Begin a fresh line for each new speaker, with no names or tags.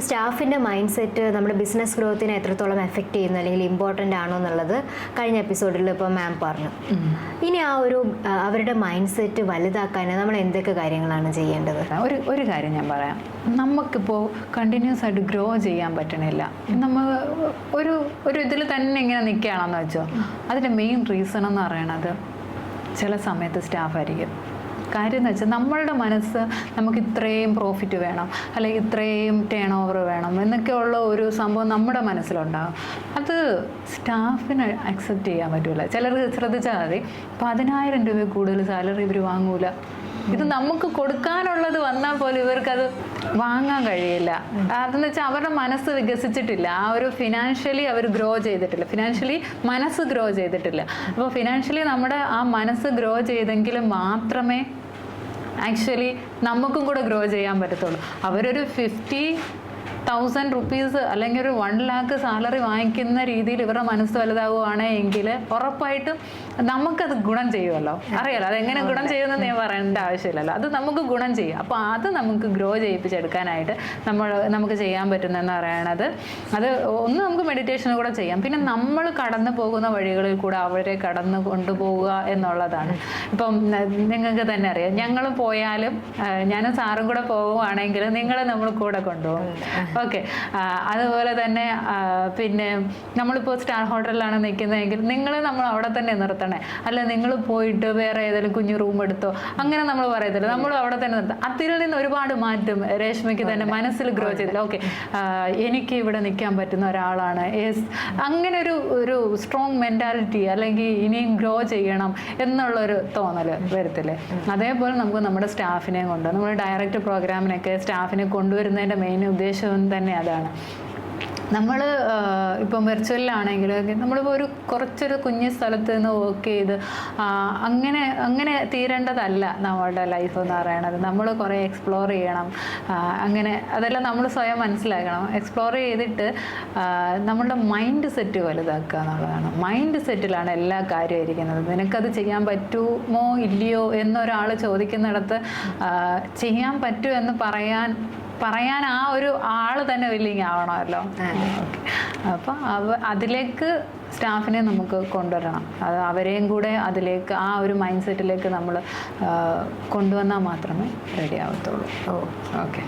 അപ്പോൾ സ്റ്റാഫിന്റെ mind set നമ്മുടെ ബിസിനസ് ഗ്രോത്തിനെ എത്രത്തോളം എഫക്റ്റ് ചെയ്യുന്നു അല്ലെങ്കിൽ ഇമ്പോർട്ടന്റ് ആണോ എന്നുള്ളത് കഴിഞ്ഞ എപ്പിസോഡിൽ ഇപ്പോൾ മാം പറഞ്ഞു. ഇനി ആ ഒരു അവരുടെ മൈൻഡ് സെറ്റ് വലുതാക്കാൻ നമ്മൾ എന്തൊക്കെ കാര്യങ്ങളാണ് ചെയ്യേണ്ടത്?
ഒരു ഒരു കാര്യം ഞാൻ പറയാം. നമുക്കിപ്പോൾ കണ്ടിന്യൂസ് ആയിട്ട് ഗ്രോ ചെയ്യാൻ പറ്റണില്ല. നമ്മൾ ഒരു ഒരു ഇതിൽ തന്നെ ഇങ്ങനെ നിൽക്കുകയാണെന്ന് വെച്ചോ. അതിന്റെ മെയിൻ റീസൺ എന്ന് പറയണത് ചില സമയത്ത് സ്റ്റാഫ് ആയിരിക്കും. കാര്യം എന്ന് വെച്ചാൽ നമ്മളുടെ മനസ്സ് നമുക്ക് ഇത്രയും പ്രോഫിറ്റ് വേണം. അല്ലെങ്കിൽ ഇത്രയും ടേൺ ഓവർ വേണം. എന്നൊക്കെയുള്ള ഒരു സംഭവം നമ്മുടെ മനസ്സിലുണ്ടാകും അത് സ്റ്റാഫിന് അക്സെപ്റ്റ് ചെയ്യാൻ പറ്റില്ല ചിലർ ശ്രദ്ധിച്ചാൽ മതി. പതിനായിരം രൂപ കൂടുതൽ സാലറി ഇവർ വാങ്ങൂല. ഇത് നമുക്ക് കൊടുക്കാനുള്ളത് വന്നാൽ പോലും ഇവർക്കത് വാങ്ങാൻ കഴിയില്ല. അതെന്ന് വെച്ചാൽ അവരുടെ മനസ്സ് വികസിച്ചിട്ടില്ല. ആ ഒരു ഫിനാൻഷ്യലി അവർ ഗ്രോ ചെയ്തിട്ടില്ല. ഫിനാൻഷ്യലി മനസ്സ് ഗ്രോ ചെയ്തിട്ടില്ല. അപ്പോൾ ഫിനാൻഷ്യലി നമ്മുടെ ആ മനസ്സ് ഗ്രോ ചെയ്തെങ്കിൽ മാത്രമേ ആക്ച്വലി നമുക്കും കൂടെ ഗ്രോ ചെയ്യാൻ പറ്റത്തുള്ളൂ. അവരൊരു ഫിഫ്റ്റി തൗസൻഡ് റുപ്പീസ് അല്ലെങ്കിൽ ഒരു വൺ ലാക്ക് സാലറി വാങ്ങിക്കുന്ന രീതിയിൽ ഇവരുടെ മനസ്സ് വലുതാവുകയാണ് എങ്കിൽ ഉറപ്പായിട്ടും നമുക്കത് ഗുണം ചെയ്യുമല്ലോ. അറിയാലോ അതെങ്ങനെ ഗുണം ചെയ്യുമെന്ന് ഞാൻ പറയേണ്ട ആവശ്യമില്ലല്ലോ. അത് നമുക്ക് ഗുണം ചെയ്യും. അപ്പോൾ അത് നമുക്ക് ഗ്രോ ചെയ്യിപ്പിച്ചെടുക്കാനായിട്ട് നമ്മൾ നമുക്ക് ചെയ്യാൻ പറ്റുന്നതെന്ന് പറയണത് അത് ഒന്ന് നമുക്ക് മെഡിറ്റേഷൻ കൂടെ ചെയ്യാം. പിന്നെ നമ്മൾ കടന്നു പോകുന്ന വഴികളിൽ കൂടെ അവരെ കടന്നു കൊണ്ടുപോവുക എന്നുള്ളതാണ്. ഇപ്പം നിങ്ങൾക്ക് തന്നെ അറിയാം. ഞങ്ങൾ പോയാലും ഞാനും സാറും കൂടെ പോവുകയാണെങ്കിൽ നിങ്ങളെ നമ്മൾ കൂടെ കൊണ്ടുപോകും. ഓക്കെ. അതുപോലെ തന്നെ പിന്നെ നമ്മളിപ്പോൾ സ്റ്റാർ ഹോട്ടലിലാണ് നിൽക്കുന്നതെങ്കിൽ നിങ്ങൾ നമ്മൾ അവിടെ തന്നെ നിർത്തണേ. അല്ല നിങ്ങൾ പോയിട്ട് വേറെ ഏതെങ്കിലും കുഞ്ഞു റൂം എടുത്തോ അങ്ങനെ നമ്മൾ പറയത്തില്ല. നമ്മൾ അവിടെ തന്നെ നിർത്താം. അതിൽ നിന്ന് ഒരുപാട് മാറ്റം രേഷ്മയ്ക്ക് തന്നെ മനസ്സിൽ ഗ്രോ ചെയ്തില്ല. ഓക്കെ. എനിക്ക് ഇവിടെ നിൽക്കാൻ പറ്റുന്ന ഒരാളാണ്. യെസ് അങ്ങനെ ഒരു ഒരു സ്ട്രോങ് മെന്റാലിറ്റി അല്ലെങ്കിൽ ഇനിയും ഗ്രോ ചെയ്യണം എന്നുള്ളൊരു തോന്നൽ വരത്തില്ലേ? അതേപോലെ നമുക്ക് നമ്മുടെ സ്റ്റാഫിനെ കൊണ്ട് നമ്മൾ ഡയറക്റ്റ് പ്രോഗ്രാമിനൊക്കെ സ്റ്റാഫിനെ കൊണ്ടുവരുന്നതിന്റെ മെയിൻ ഉദ്ദേശവും തന്നെ അതാണ്. നമ്മൾ ഇപ്പം വെർച്വലിലാണെങ്കിൽ നമ്മളിപ്പോൾ ഒരു കുറച്ചൊരു കുഞ്ഞു സ്ഥലത്ത് നിന്ന് വർക്ക് ചെയ്ത് അങ്ങനെ അങ്ങനെ തീരേണ്ടതല്ല നമ്മളുടെ ലൈഫ് എന്ന് പറയണത്. നമ്മൾ കുറേ എക്സ്പ്ലോർ ചെയ്യണം. അങ്ങനെ അതെല്ലാം നമ്മൾ സ്വയം മനസ്സിലാക്കണം. എക്സ്പ്ലോർ ചെയ്തിട്ട് നമ്മളുടെ മൈൻഡ് സെറ്റ് വലുതാക്കുക എന്നുള്ളതാണ്. മൈൻഡ് സെറ്റിലാണ് എല്ലാ കാര്യവും ഇരിക്കുന്നത് നിനക്കത് ചെയ്യാൻ പറ്റുമോ ഇല്ലയോ എന്നൊരാൾ ചോദിക്കുന്നിടത്ത് ചെയ്യാൻ പറ്റുമോ എന്ന് പറയാൻ പറയാൻ ആ ഒരു ആൾ തന്നെ വില്ലിങ് ആവണമല്ലോ. അപ്പൊ അവ അതിലേക്ക് സ്റ്റാഫിനെ നമുക്ക് കൊണ്ടുവരണം. അത് അവരെയും കൂടെ അതിലേക്ക് ആ ഒരു മൈൻഡ് സെറ്റിലേക്ക് നമ്മൾ കൊണ്ടുവന്നാൽ മാത്രമേ റെഡി ആവത്തുള്ളൂ.
ഓ.
ഓക്കെ